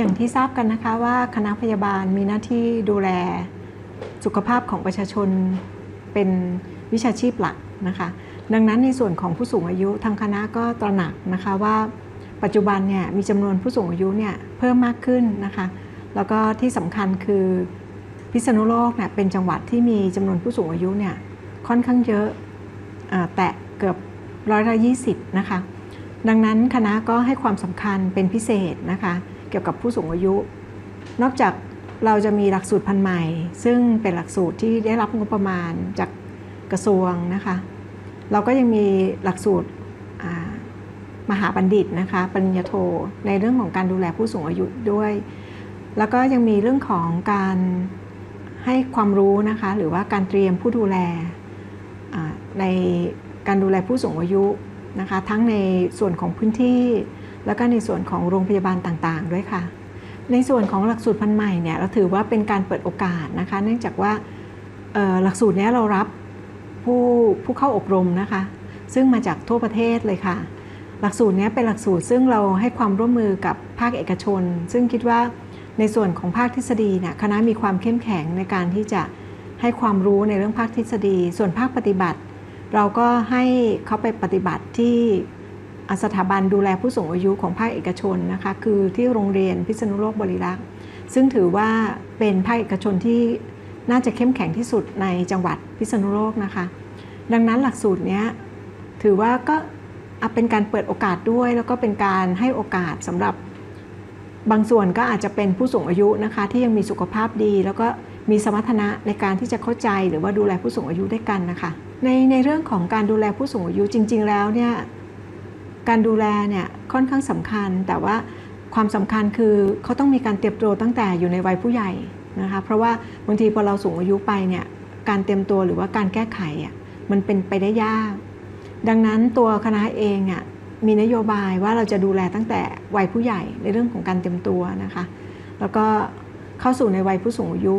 อย่างที่ทราบกันนะคะว่าคณะพยาบาลมีหน้าที่ดูแลสุขภาพของประชาชนเป็นวิชาชีพหลักนะคะ ดังนั้นในส่วนของผู้สูงอายุทางคณะก็ตระหนักนะคะว่าปัจจุบันเนี่ยมีจำนวนผู้สูงอายุเนี่ยเพิ่มมากขึ้นนะคะ แล้วก็ที่สำคัญคือพิษณุโลกเนี่ยเป็นจังหวัดที่มีจำนวนผู้สูงอายุเนี่ยค่อนข้างเยอะอาแตะเกือบร้อยละยี่สิบนะคะ ดังนั้นคณะก็ให้ความสำคัญเป็นพิเศษนะคะ เกี่ยวกับผู้สูงอายุ นอกจากเราจะมีหลักสูตรพันใหม่ ซึ่งเป็นหลักสูตรที่ได้รับงบประมาณจากกระทรวงนะคะ เราก็ยังมีหลักสูตรมหาบัณฑิตนะคะปริญญาโทในเรื่องของการดูแลผู้สูงอายุด้วย แล้วก็ยังมีเรื่องของการให้ความรู้นะคะหรือว่าการเตรียมผู้ดูแลในการดูแลผู้สูงอายุนะคะทั้งในส่วนของพื้นที่ แล้วก็ในส่วนของโรงพยาบาลต่างๆ ด้วยค่ะ ในส่วนของหลักสูตรพันใหม่เนี่ยเราถือว่าเป็นการเปิดโอกาสนะคะ เนื่องจากว่าหลักสูตรนี้เรารับผู้ผู้เข้าอบรมนะคะ ซึ่งมาจากทั่วประเทศเลยค่ะ หลักสูตรนี้เป็นหลักสูตรซึ่งเราให้ความร่วมมือกับภาคเอกชน ซึ่งคิดว่าในส่วนของภาคทฤษฎีเนี่ยคณะมีความเข้มแข็งในการที่จะให้ความรู้ในเรื่องภาคทฤษฎี ส่วนภาคปฏิบัติ เราก็ให้เขาไปปฏิบัติที่ สถาบันดูแลผู้สูงอายุของภาคเอกชนนะคะคือที่โรงเรียนพิษณุโลกบริรักษ์ซึ่งถือว่าเป็นภาคเอกชนที่น่าจะเข้มแข็งที่สุดในจังหวัดพิษณุโลกนะคะ ดังนั้นหลักสูตรนี้ถือว่าก็เป็นการเปิดโอกาสด้วย แล้วก็เป็นการให้โอกาสสำหรับบางส่วนก็อาจจะเป็นผู้สูงอายุนะคะที่ยังมีสุขภาพดี แล้วก็มีสมรรถนะในการที่จะเข้าใจหรือว่าดูแลผู้สูงอายุด้วยกันนะคะ ในในเรื่องของการดูแลผู้สูงอายุจริง ๆ แล้วเนี่ย การดูแลเนี่ยค่อนข้างสำคัญ แต่ว่าความสำคัญคือเขาต้องมีการเตรียมตัวตั้งแต่อยู่ในวัยผู้ใหญ่นะคะเพราะว่าบางทีพอเราสูงอายุไปเนี่ยการเตรียมตัวหรือว่าการแก้ไขอะมันเป็นไปได้ยาก ดังนั้นตัวคณะเองอะมีนโยบายว่าเราจะดูแลตั้งแต่วัยผู้ใหญ่ในเรื่องของการเตรียมตัวนะคะ แล้วก็เข้าสู่ในวัยผู้สูงอายุ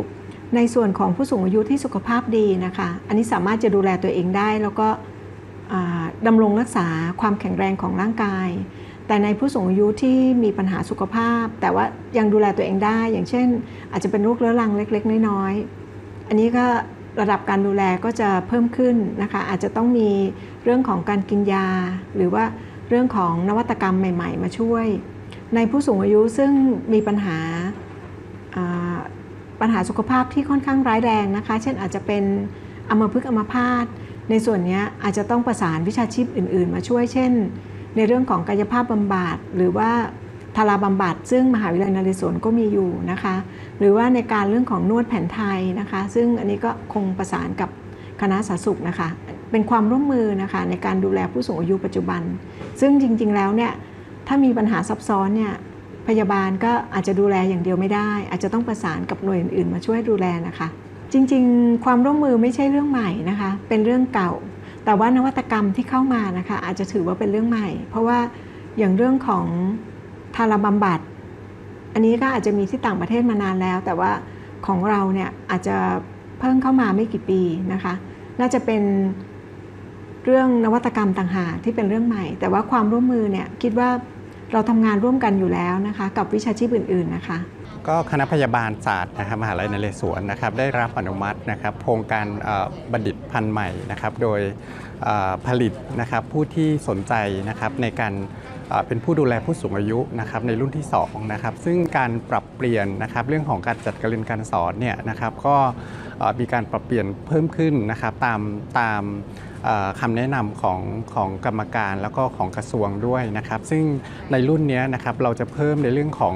ในส่วนของผู้สูงอายุที่สุขภาพดีนะคะ อันนี้สามารถจะดูแลตัวเองได้ แล้วก็ ดำรงรักษาความแข็งแรงของร่างกาย แต่ในผู้สูงอายุที่มีปัญหาสุขภาพ แต่ว่ายังดูแลตัวเองได้ อย่างเช่น อาจจะเป็นโรคเรื้อรังเล็ก ๆ น้อยๆอันนี้ก็ระดับการดูแลก็จะเพิ่มขึ้นนะคะอาจจะต้องมีเรื่องของการกินยา หรือว่าเรื่องของนวัตกรรมใหม่ ๆ มาช่วย ในผู้สูงอายุซึ่งมีปัญหาอ่าปัญหาสุขภาพที่ค่อนข้างร้ายแรงนะคะ เช่นอาจจะเป็นอัมพฤกษ์อัมพาต ในส่วนนี้อาจจะต้องประสานวิชาชีพอื่น ๆ มาช่วยเช่น ในเรื่องของกายภาพบำบัดหรือว่าทาราบำบัดซึ่งมหาวิทยาลัยนเรศวรก็มีอยู่นะคะ หรือว่าในการเรื่องของนวดแผนไทยนะคะ ซึ่งอันนี้ก็คงประสานกับคณะสาธารณสุขนะคะ เป็นความร่วมมือนะคะในการดูแลผู้สูงอายุปัจจุบัน ซึ่งจริง ๆ แล้วเนี่ยถ้ามีปัญหาซับซ้อนเนี่ยพยาบาลก็อาจจะดูแลอย่างเดียวไม่ได้ อาจจะต้องประสานกับหน่วยอื่นๆ มาช่วยดูแลนะคะ จริงๆ ความร่วมมือไม่ใช่เรื่องใหม่นะคะ เป็นเรื่องเก่า แต่ว่านวัตกรรมที่เข้ามานะคะ อาจจะถือว่าเป็นเรื่องใหม่ เพราะว่าอย่างเรื่องของทาราบำบัด อันนี้ก็อาจจะมีที่ต่างประเทศมานานแล้ว แต่ว่าของเราเนี่ยอาจจะเพิ่งเข้ามาไม่กี่ปีนะคะ น่าจะเป็นเรื่องนวัตกรรมต่างหากที่เป็นเรื่องใหม่ แต่ว่าความร่วมมือเนี่ยคิดว่าเราทำงานร่วมกันอยู่แล้วนะคะ กับวิชาชีพอื่น ๆนะคะ ก็คณะพยาบาลศาสตร์นะครับมหาลัยนเรศวรนะครับได้รับอนุมัตินะครับโครงการบัณฑิตพันธุ์ใหม่นะครับโดยผลิตนะครับผู้ที่สนใจนะครับในการเป็นผู้ดูแลผู้สูงอายุนะครับในรุ่นที่2นะครับซึ่งการปรับเปลี่ยนนะครับเรื่องของการจัดการเรียนการสอนเนี่ยนะครับก็มีการปรับเปลี่ยนเพิ่มขึ้นนะครับตามตามคำแนะนำของของกรรมการแล้วก็ของกระทรวงด้วยนะครับ ซึ่งในรุ่นนี้นะครับเราจะเพิ่มในเรื่องของ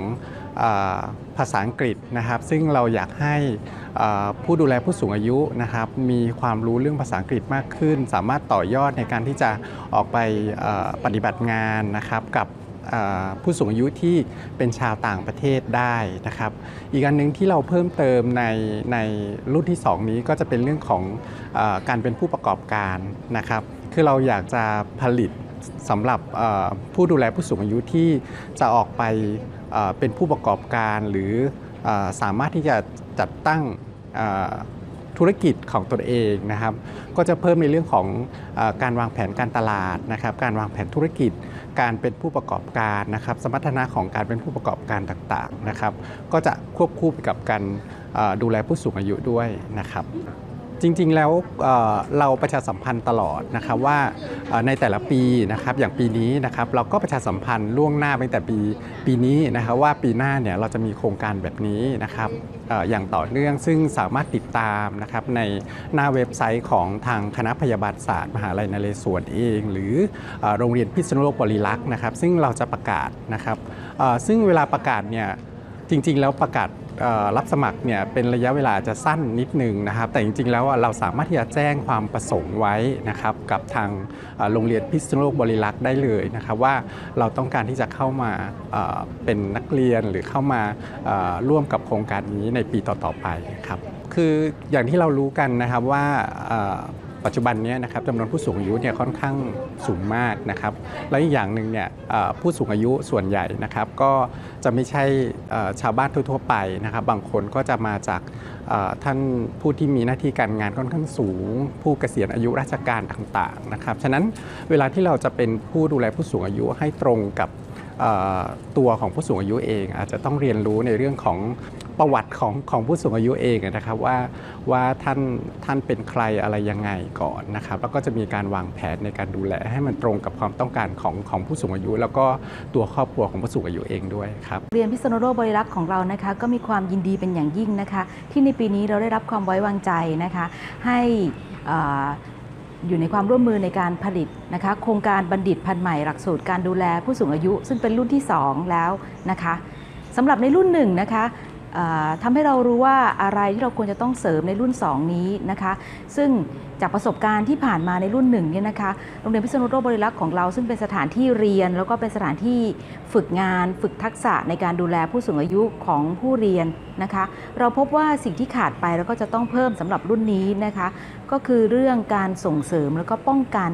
ภาษาอังกฤษนะครับ ซึ่งเราอยากให้ผู้ดูแลผู้สูงอายุนะครับ มีความรู้เรื่องภาษาอังกฤษมากขึ้น สามารถต่อยอดในการที่จะออกไปปฏิบัติงานนะครับกับผู้สูงอายุที่เป็นชาวต่างประเทศได้นะครับ อีกอันหนึ่งที่เราเพิ่มเติมในในรุ่นที่ 2 นี้ก็จะเป็นเรื่องของอการเป็นผู้ประกอบการนะครับ คือเราอยากจะผลิตสำหรับผู้ดูแลผู้สูงอายุที่จะออกไป เป็นผู้ประกอบการหรืออสามารถที่จะจัดตั้งธุรกิจของตนเองนะครับ ก็จะเพิ่มในเรื่องของอการวางแผนการตลาดนะครับ การวางแผนธุรกิจ การเป็นผู้ประกอบการนะครับ สมรรถนะของการเป็นผู้ประกอบการต่างๆนะครับ ก็จะควบคู่ไปกับการดูแลผู้สูงอายุด้วยนะครับ จริงๆแล้วเเราประชาสัมพันธ์ตลอดนะครับว่าในแต่ละปีนะครับอย่างปีนี้นะครับเราก็ประชาสัมพันธ์ล่วงหน้าไปตั้งแต่ปีปีนี้นะครับว่าปีหน้าเนี่ยเราจะมีโครงการแบบนี้นะครับออย่างต่อเนื่องซึ่งสามารถติดตามนะครับในหน้าเว็บไซต์ของทางคณะพยาบาลศาสตร์มหาลัยนเรศวรเอง หรือโรงเรียนพิษณุโลกบริลักษ์นะครับ ซึ่งเราจะประกาศนะครับซึ่งเวลาประกาศเนี่ยจริงๆ แล้วประกาศ รับสมัครเนี่ยเป็นระยะเวลาจะสั้นนิดนึงนะครับ แต่จริงๆแล้วเราสามารถที่จะแจ้งความประสงค์ไว้นะครับกับทางโรงเรียนพิษณุโลกบริลักษ์ได้เลยนะครับว่าเราต้องการที่จะเข้ามาเป็นนักเรียนหรือเข้ามาร่วมกับโครงการนี้ในปีต่อๆไปครับคืออย่างที่เรารู้กันนะครับว่า ปัจจุบันนี้นะครับจำนวนผู้สูงอายุเนี่ยค่อนข้างสูงมากนะครับแล้วอีกอย่างหนึ่งเนี่ยผู้สูงอายุส่วนใหญ่นะครับก็จะไม่ใช่ชาวบ้านทั่วๆไปนะครับบางคนก็จะมาจากท่านผู้ที่มีหน้าที่การงานค่อนข้างสูง ผู้เกษียณอายุราชการต่างๆนะครับฉะนั้นเวลาที่เราจะเป็นผู้ดูแลผู้สูงอายุให้ตรงกับตัวของผู้สูงอายุเองอาจจะต้องเรียนรู้ในเรื่องของ ประวัติของของผู้สูงอายุเองนะครับว่าว่าท่านท่านเป็นใครอะไรยังไงก่อนนะครับ แล้วก็จะมีการวางแผนในการดูแลให้มันตรงกับความต้องการของของผู้สูงอายุ แล้วก็ตัวครอบครัวของผู้สูงอายุเองด้วยครับเรียนพิษณุโลกบริรักษ์ของเรานะคะ ก็มีความยินดีเป็นอย่างยิ่งนะคะ ที่ในปีนี้เราได้รับความไว้วางใจนะคะ ให้อยู่ในความร่วมมือในการผลิตนะคะ โครงการบัณฑิตพันธุ์ใหม่หลักสูตรการดูแลผู้สูงอายุ ซึ่งเป็นรุ่นที่ 2 แล้วนะคะสำหรับในรุ่นหนึ่งนะคะ ทำให้เรารู้ว่าอะไรที่เราควรจะต้องเสริมในรุ่น 2 นี้นะคะ ซึ่งจากประสบการณ์ที่ผ่านมาในรุ่นหนึ่งเนี่ยนะคะโรงเรียนพิษณุโลกบริรักษ์ของเราซึ่งเป็นสถานที่เรียน แล้วก็เป็นสถานที่ฝึกงาน ฝึกทักษะในการดูแลผู้สูงอายุของผู้เรียนนะคะ เราพบว่าสิ่งที่ขาดไปแล้วก็จะต้องเพิ่มสำหรับรุ่นนี้นะคะ ก็คือเรื่องการส่งเสริมแล้วก็ป้องกัน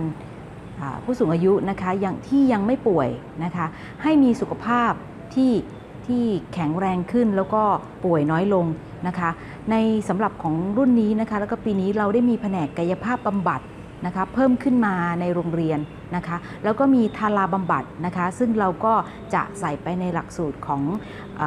ผู้สูงอายุนะคะอย่างที่ยังไม่ป่วยนะคะ ให้มีสุขภาพที่ ที่แข็งแรงขึ้นแล้วก็ป่วยน้อยลงนะคะ ในสำหรับของรุ่นนี้นะคะ แล้วก็ปีนี้เราได้มีแผนกกายภาพบำบัดนะคะเพิ่มขึ้นมาในโรงเรียนนะคะ แล้วก็มีทาราบำบัดนะคะ ซึ่งเราก็จะใส่ไปในหลักสูตรของอ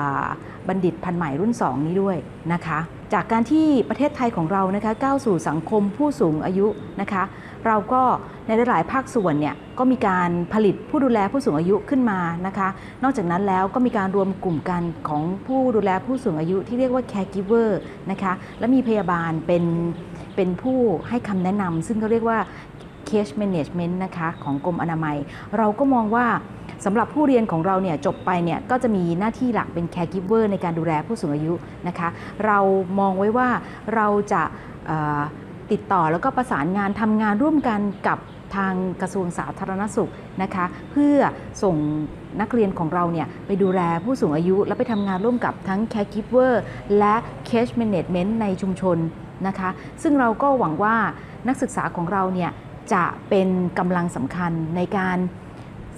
บัณฑิตพันใหม่รุ่น 2 นี้ด้วยนะคะ จากการที่ประเทศไทยของเรานะคะก้าวสู่สังคมผู้สูงอายุนะคะ เราก็ ในหลายๆภาคส่วนเนี่ยก็มีการผลิตผู้ดูแลผู้สูงอายุขึ้นมานะคะ นอกจากนั้นแล้วก็มีการรวมกลุ่มกันของผู้ดูแลผู้สูงอายุที่เรียกว่า caregiver นะคะ และมีพยาบาลเป็นเป็นผู้ให้คำแนะนำซึ่งเขาเรียกว่า case management นะคะของกรมอนามัย เราก็มองว่าสำหรับผู้เรียนของเราเนี่ยจบไปเนี่ยก็จะมีหน้าที่หลักเป็น caregiver ในการดูแลผู้สูงอายุนะคะ เรามองไว้ว่าเราจะติดต่อแล้วก็ประสานงานทำงานร่วมกันกับ ทางกระทรวงสาธารณสุขนะคะเพื่อส่งนักเรียนของเราเนี่ยไปดูแลผู้สูงอายุ และไปทำงานร่วมกับทั้ง caregiver และ case management ในชุมชนนะคะซึ่งเราก็หวังว่านักศึกษาของเราเนี่ยจะเป็นกำลังสำคัญในการ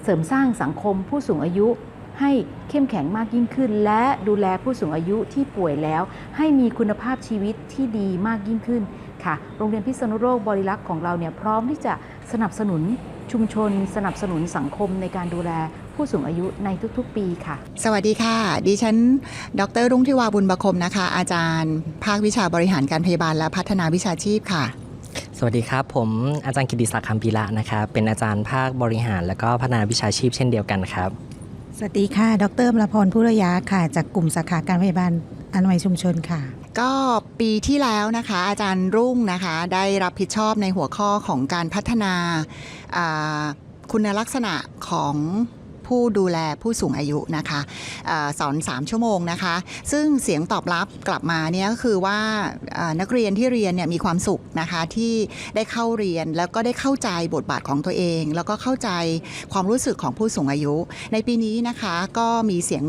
เสริมสร้างสังคมผู้สูงอายุให้เข้มแข็งมากยิ่งขึ้น และดูแลผู้สูงอายุที่ป่วยแล้ว ให้มีคุณภาพชีวิตที่ดีมากยิ่งขึ้นค่ะ โรงเรียนพิษณุโลกบริรักษ์ของเราเนี่ยพร้อมที่จะ สนับสนุนชุมชน สนับสนุนสังคมในการดูแลผู้สูงอายุในทุกๆ ปีค่ะ สวัสดีค่ะ ดิฉัน ดร รุ่งทิวาบุญประคมนะคะ อาจารย์ ภาควิชาบริหารการพยาบาลและพัฒนาวิชาชีพค่ะ สวัสดีครับ ผมอาจารย์กิติศักดิ์คำพีระนะครับเป็นอาจารย์ภาคบริหารและก็พัฒนาวิชาชีพเช่นเดียวกันครับ สวัสดีค่ะ ดรมรพรผู้ระยะค่ะ จากกลุ่มสาขาการพยาบาลอนามัยชุมชนค่ะ ก็ปีที่แล้วนะคะ อาจารย์รุ่งนะคะ ได้รับผิดชอบในหัวข้อของการพัฒนาคุณลักษณะของ ผู้ดูแลผู้สูงอายุนะคะอาสอน 3 ชั่วโมงนะคะ ซึ่งเสียงตอบรับกลับมาเนี่ยก็คือว่านักเรียนที่เรียนเนี่ยมีความสุขนะคะที่ได้เข้าเรียนแล้วก็ได้เข้าใจบทบาทของตัวเอง แล้วก็เข้าใจความรู้สึกของผู้สูงอายุ ในปีนี้นะคะก็มีเสียง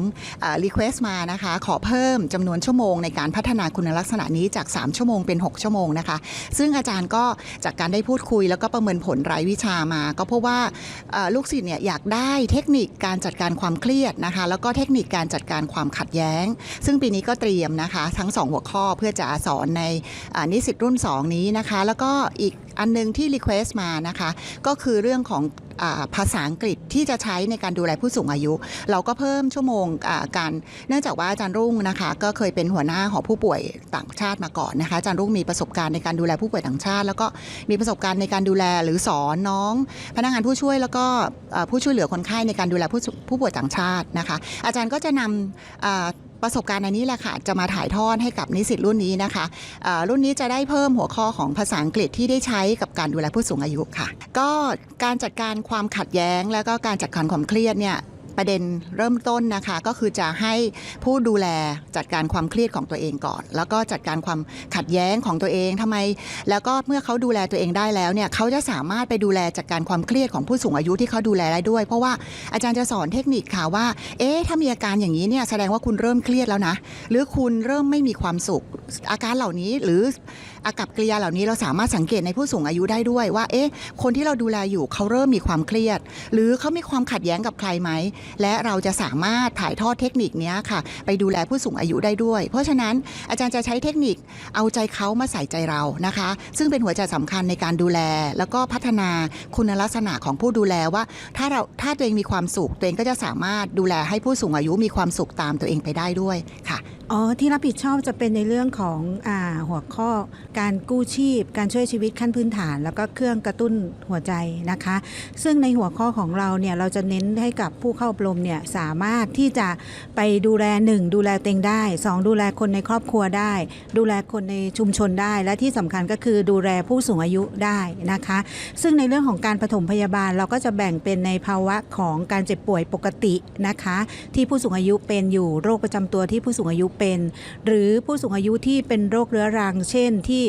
รีเควสต์มานะคะ ขอเพิ่มจำนวนชั่วโมงในการพัฒนาคุณลักษณะนี้จาก 3 ชั่วโมงเป็น 6 ชั่วโมงนะคะ ซึ่งอาจารย์ก็จากการได้พูดคุย แล้วก็ประเมินผลรายวิชามา ก็พบว่าลูกศิษย์เนี่ยอยากได้เทคนิคคการจัดการความเครียดนะคะ แล้วก็เทคนิคการจัดการความขัดแย้ง ซึ่งปีนี้ก็เตรียมนะคะ ทั้ง 2 หัวข้อเพื่อจะสอนในนิสิตรุ่น 2 นี้นะคะ แล้วก็อีก อันนึงที่รีเควสต์มานะคะ ก็คือเรื่องของอภาษาอังกฤษที่จะใช้ในการดูแลผู้สูงอายุ เราก็เพิ่มชั่วโมงการเนื่องจากว่าอาจารย์รุ่งนะคะ ก็เคยเป็นหัวหน้าหอผู้ป่วยต่างชาติมาก่อนนะคะอาจารย์รุ่งมีประสบการณ์ในการดูแลผู้ป่วยต่างชาติ แล้วก็มีประสบการณ์ในการดูแลหรือสอนน้อง พนักงานผู้ช่วยแล้วก็ผู้ช่วยเหลือคนไข้ในการดูแลผู้ผู้ป่วยต่างชาตินะคะ อาจารย์ก็จะนำ ประสบการณ์อันนี้แหละค่ะจะมาถ่ายทอดให้กับนิสิตรุ่นนี้นะคะะรุ่นนี้จะได้เพิ่มหัวข้อของภาษาอังกฤษที่ได้ใช้กับการดูแลผู้สูงอายุค่ะ ก็การจัดการความขัดแย้ง แล้วก็การจัดการความเครียดเนี่ย ประเด็นเริ่มต้นนะคะก็คือจะให้ผู้ดูแลจัดการความเครียดของตัวเองก่อน แล้วก็จัดการความขัดแย้งของตัวเองทำไม แล้วก็เมื่อเขาดูแลตัวเองได้แล้วเนี่ยเขาจะสามารถไปดูแลจัดการความเครียดของผู้สูงอายุที่เขาดูแลได้ด้วย เพราะว่าอาจารย์จะสอนเทคนิคค่ะว่า เอ๊ะถ้ามีอาการอย่างนี้เนี่ยแสดงว่าคุณเริ่มเครียดแล้วนะ หรือคุณเริ่มไม่มีความสุขอาการเหล่านี้หรือ อากับกิริยาเหล่านี้เราสามารถสังเกตในผู้สูงอายุได้ด้วยว่า เอ๊ะ คนที่เราดูแลอยู่เขาเริ่มมีความเครียด หรือเขามีความขัดแย้งกับใครไหม และเราจะสามารถถ่ายทอดเทคนิคนี้ค่ะ ไปดูแลผู้สูงอายุได้ด้วย เพราะฉะนั้นอาจารย์จะใช้เทคนิคเอาใจเขามาใส่ใจเรานะคะ ซึ่งเป็นหัวใจสำคัญในการดูแล แล้วก็พัฒนาคุณลักษณะของผู้ดูแลว่า ถ้าเราถ้าตัวเองมีความสุขตัวเองก็จะสามารถดูแลให้ผู้สูงอายุมีความสุขตามตัวเองไปได้ด้วยค่ะอ๋อที่รับผิดชอบจะเป็นในเรื่องของอหัวข้อการกู้ชีพ การช่วยชีวิตขั้นพื้นฐาน แล้วก็เครื่องกระตุ้นหัวใจนะคะ ซึ่งในหัวข้อของเราเนี่ยเราจะเน้นให้กับผู้เข้าอบรมเนี่ยสามารถที่จะไปดูแล 1 ดูแลเตัวเองได้ 2 ดูแลคนในครอบครัวได้ ดูแลคนในชุมชนได้ และที่สำคัญก็คือดูแลผู้สูงอายุได้นะคะ ซึ่งในเรื่องของการปฐมพยาบาลเราก็จะแบ่งเป็นในภาวะของการเจ็บป่วยปกตินะคะ ที่ผู้สูงอายุเป็นอยู่โรคประจำตัวที่ผู้สูงอายุเป็น หรือผู้สูงอายุที่เป็นโรคเรื้อรัง เช่นที่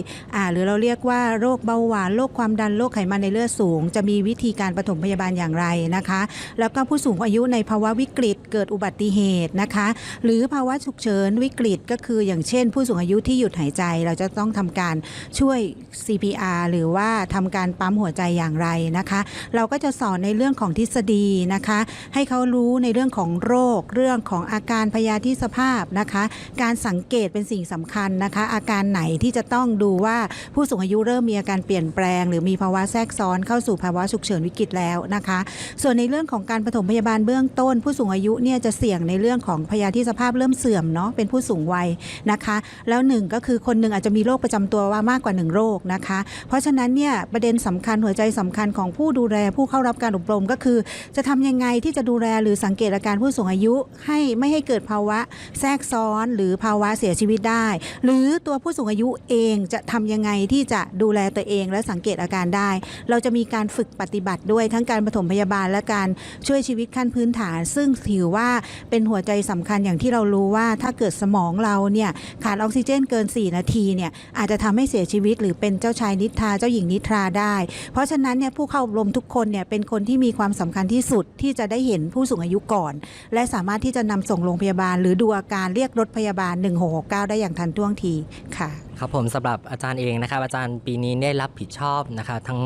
หรือเราเรียกว่าโรคเบาหวานโรคความดันโรคไขมันในเลือดสูง จะมีวิธีการปฐมพยาบาลอย่างไรนะคะ แล้วก็ผู้สูงอายุในภาวะวิกฤตเกิดอุบัติเหตุนะคะ หรือภาวะฉุกเฉินวิกฤตก็คืออย่างเช่น ผู้สูงอายุที่หยุดหายใจ เราจะต้องทำการช่วย CPR หรือว่าทำการปั๊มหัวใจอย่างไรนะคะ เราก็จะสอนในเรื่องของทฤษฎีนะคะ ให้เขารู้ในเรื่องของโรค เรื่องของอาการพยาธิสภาพนะคะ การสังเกตเป็นสิ่งสำคัญนะคะ อาการไหนที่จะต้องดูว่าผู้สูงอายุเริ่มมีอาการเปลี่ยนแปลง หรือมีภาวะแทรกซ้อนเข้าสู่ภาวะฉุกเฉินวิกฤตแล้วนะคะ ส่วนในเรื่องของการปฐมพยาบาลเบื้องต้น ผู้สูงอายุเนี่ยจะเสี่ยงในเรื่องของพยาธิสภาพเริ่มเสื่อมเนาะเป็นผู้สูงวัยนะคะ แล้วหนึ่งก็คือคนหนึ่งอาจจะมีโรคประจำตัวว่ามากกว่าหนึ่งโรคนะคะ เพราะฉะนั้นเนี่ยประเด็นสำคัญหัวใจสำคัญของผู้ดูแลผู้เข้ารับการอบรมก็คือ จะทำยังไงที่จะดูแลหรือสังเกตอาการผู้สูงอายุ ให้ไม่ให้เกิดภาวะแทรกซ้อน หรือภาวะเสียชีวิตได้ หรือตัวผู้สูงอายุเองจะะทำยังไงที่จะดูแลตัวเองและสังเกตอาการได้ เราจะมีการฝึกปฏิบัติด้วยทั้งการปฐมพยาบาลและการช่วยชีวิตขั้นพื้นฐาน ซึ่งถือว่าเป็นหัวใจสำคัญอย่างที่เรารู้ว่าถ้าเกิดสมองเราเนี่ยขาดออกซิเจนเกิน 4 นาทีเนี่ยอาจจะทำให้เสียชีวิต หรือเป็นเจ้าชายนิทราเจ้าหญิงนิทราได้ เพราะฉะนั้นเนี่ยผู้เข้าอบรมทุกคนเนี่ยเป็นคนที่มีความสำคัญที่สุดที่จะได้เห็นผู้สูงอายุก่อน และสามารถที่จะนำส่งโรงพยาบาล หรือดูอาการเรียกรถพยาบาล 1669 ได้อย่างทันท่วงทีค่ะครับผมสำหรับอาจารย์เองนะครับอาจารย์ปีนี้ได้รับผิดชอบนะครับทั้ง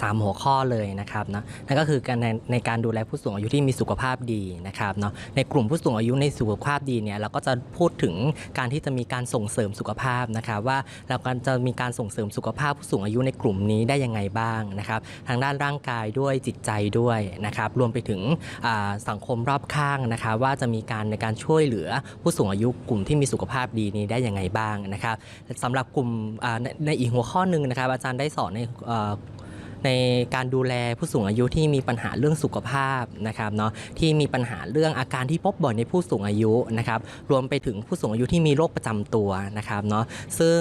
สามหัวข้อเลยนะครับเนาะนั่นก็คือการในในการดูแลผู้สูงอายุที่มีสุขภาพดีนะครับเนาะในกลุ่มผู้สูงอายุในสุขภาพดีเนี่ยเราก็จะพูดถึงการที่จะมีการส่งเสริมสุขภาพนะครับว่าเราการจะมีการส่งเสริมสุขภาพผู้สูงอายุในกลุ่มนี้ได้ยังไงบ้างนะครับทางด้านร่างกายด้วยจิตใจด้วยนะครับรวมไปถึงสังคมรอบข้างนะครับว่าจะมีการในการช่วยเหลือผู้สูงอายุกลุ่มที่มีสุขภาพดีนี้ได้ยังไงบ้างนะครับสำหรับกลุ่มในในอีกหัวข้อหนึ่งนะครับ อาจารย์ได้สอนในในการดูแลผู้สูงอายุที่มีปัญหาเรื่องสุขภาพนะครับเนาะที่มีปัญหาเรื่องอาการที่พบบ่อยในผู้สูงอายุนะครับรวมไปถึงผู้สูงอายุที่มีโรคประจำตัวนะครับเนาะซึ่ง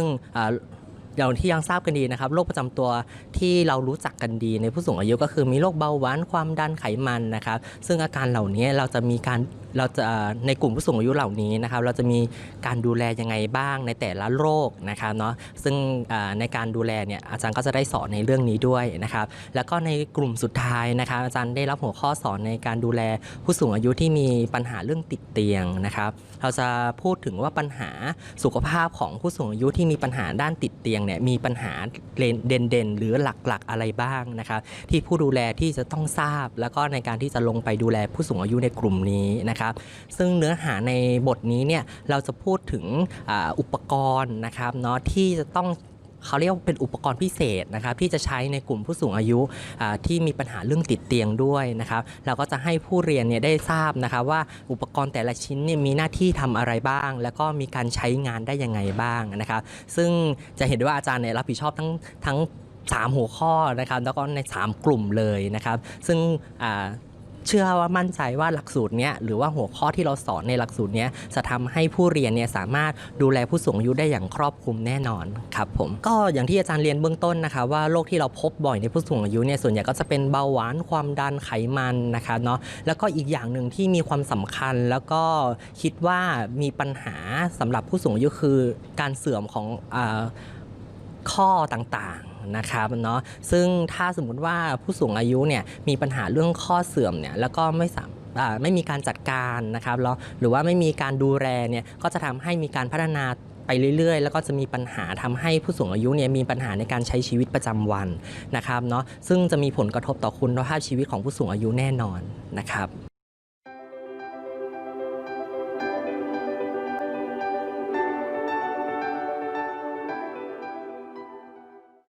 อ่าอย่างที่ยังทราบกันดีนะครับโรคประจำตัวที่เรารู้จักกันดีในผู้สูงอายุก็คือมีโรคเบาหวานความดันไขมันนะครับ ซึ่งอาการเหล่านี้เราจะมีการเราจะในกลุ่มผู้สูงอายุเหล่านี้นะครับ เราจะมีการดูแลยังไงบ้างในแต่ละโรคนะครับเนาะซึ่งในการดูแลเนี่ยอาจารย์ก็จะได้สอนในเรื่องนี้ด้วยนะครับ แล้วก็ในกลุ่มสุดท้ายนะครับ อาจารย์ได้รับหัวข้อสอนในการดูแลผู้สูงอายุที่มีปัญหาเรื่องติดเตียงนะครับ เราจะพูดถึงว่าปัญหาสุขภาพของผู้สูงอายุที่มีปัญหาด้านติดเตียงเนี่ยมีปัญหาเด่นๆ หรือหลักๆอะไรบ้างนะครับที่ผู้ดูแลที่จะต้องทราบ แล้วก็ในการที่จะลงไปดูแลผู้สูงอายุในกลุ่มนี้นะครับซึ่งเนื้อหาในบทนี้เนี่ยเราจะพูดถึงออุปกรณ์นะครับเนาะที่จะต้อง เขาเรียกว่าเป็นอุปกรณ์พิเศษนะครับที่จะใช้ในกลุ่มผู้สูงอายุที่มีปัญหาเรื่องติดเตียงด้วยนะครับเราก็จะให้ผู้เรียนเนี่ยได้ทราบนะครับว่าอุปกรณ์แต่ละชิ้นเนี่ยมีหน้าที่ทำอะไรบ้าง แล้วก็มีการใช้งานได้ยังไงบ้างนะครับซึ่งจะเห็นได้ว่าอาจารย์เนี่ยรับผิดชอบทั้งทั้ง3หัวข้อนะครับแล้วก็ใน 3 กลุ่มเลยนะครับ ซึ่ง เชื่อว่ามั่นใจว่าหลักสูตรเนี้ยหรือว่าหัวข้อที่เราสอนในหลักสูตรเนี้ยจะทำให้ผู้เรียนเนี่ยสามารถดูแลผู้สูงอายุได้อย่างครอบคลุมแน่นอนครับผมก็อย่างที่อาจารย์เรียนเบื้องต้นนะคะว่าโรคที่เราพบบ่อยในผู้สูงอายุเนี่ยส่วนใหญ่ก็จะเป็นเบาหวานความดันไขมันนะคะเนาะแล้วก็อีกอย่างหนึ่งที่มีความสำคัญแล้วก็คิดว่ามีปัญหาสำหรับผู้สูงอายุคือการเสื่อมของอข้อต่าง นะครับเนาะซึ่งถ้าสมมุติว่าผู้สูงอายุเนี่ยมีปัญหาเรื่องข้อเสื่อมเนี่ยแล้วก็ไม่สามไม่มีการจัดการนะครับแล้วหรือว่าไม่มีการดูแลเนี่ยก็จะทำให้มีการพัฒนาไปเรื่อยๆ แล้วก็จะมีปัญหาทำให้ผู้สูงอายุเนี่ยมีปัญหาในการใช้ชีวิตประจำวันนะครับเนาะซึ่งจะมีผลกระทบต่อคุณภาพชีวิตของผู้สูงอายุแน่นอนนะครับ